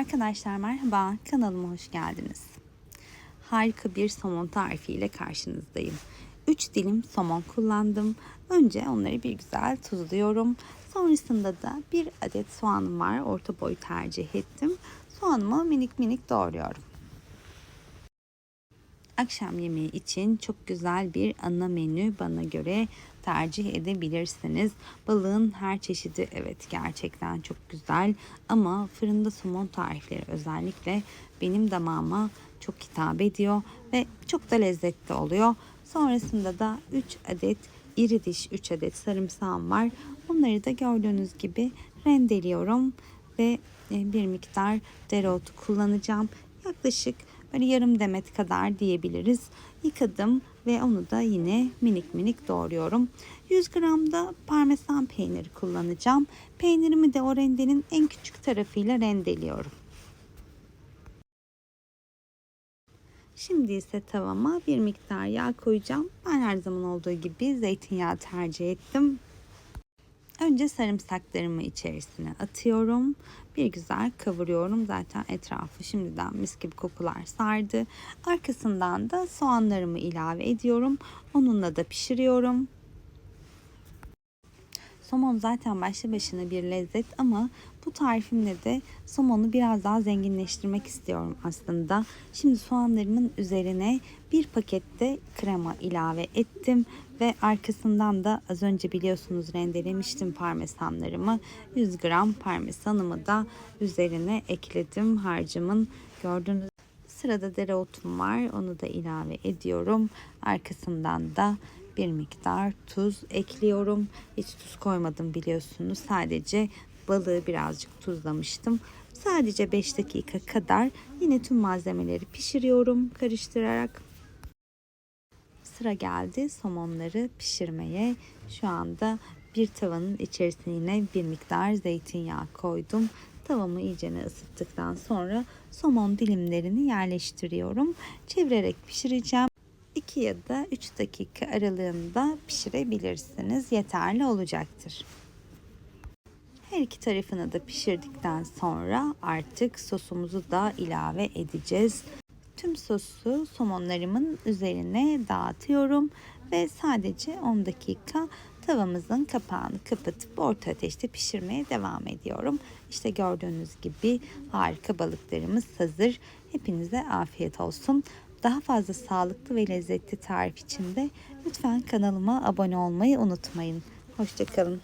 Arkadaşlar merhaba, kanalıma hoş geldiniz. Harika bir somon tarifiyle karşınızdayım. 3 dilim somon kullandım. Önce onları bir güzel tuzluyorum. Sonrasında da bir adet soğanım var. Orta boy tercih ettim. Soğanımı minik minik doğruyorum. Akşam yemeği için çok güzel bir ana menü bana göre tercih edebilirsiniz. Balığın her çeşidi evet gerçekten çok güzel ama fırında somon tarifleri özellikle benim damağıma çok hitap ediyor ve çok da lezzetli oluyor. Sonrasında da 3 adet iri diş 3 adet sarımsağım var. Onları da gördüğünüz gibi rendeliyorum ve e, bir miktar dereotu kullanacağım. Yaklaşık böyle yarım demet kadar diyebiliriz. Yıkadım ve onu da yine minik minik doğruyorum. 100 gram da parmesan peyniri kullanacağım. Peynirimi de o rendenin en küçük tarafıyla rendeliyorum. Şimdi ise tavama bir miktar yağ koyacağım. Ben her zaman olduğu gibi zeytinyağı tercih ettim. Önce sarımsaklarımı içerisine atıyorum. Bir güzel kavuruyorum. Zaten etrafı şimdiden mis gibi kokular sardı. Arkasından da soğanlarımı ilave ediyorum. Onunla da pişiriyorum. Somon zaten başlı başına bir lezzet ama bu tarifimle de somonu biraz daha zenginleştirmek istiyorum aslında. Şimdi soğanlarımın üzerine bir pakette krema ilave ettim ve arkasından da az önce biliyorsunuz rendelemiştim parmesanlarımı. 100 gram parmesanımı da üzerine ekledim harcımın gördüğünüz Sırada dereotum var. Onu da ilave ediyorum. Arkasından da bir miktar tuz ekliyorum. Hiç tuz koymadım biliyorsunuz. Sadece balığı birazcık tuzlamıştım. Sadece 5 dakika kadar yine tüm malzemeleri pişiriyorum karıştırarak. Sıra geldi somonları pişirmeye. Şu anda bir tavanın içerisine yine bir miktar zeytinyağı koydum. Tavamı iyice ısıttıktan sonra somon dilimlerini yerleştiriyorum. Çevirerek pişireceğim. 2 ya da 3 dakika aralığında pişirebilirsiniz. Yeterli olacaktır. Her iki tarafını da pişirdikten sonra artık sosumuzu da ilave edeceğiz. Tüm sosu somonlarımın üzerine dağıtıyorum ve sadece 10 dakika tavamızın kapağını kapatıp orta ateşte pişirmeye devam ediyorum. İşte gördüğünüz gibi harika balıklarımız hazır. Hepinize afiyet olsun. Daha fazla sağlıklı ve lezzetli tarif için de lütfen kanalıma abone olmayı unutmayın. Hoşçakalın.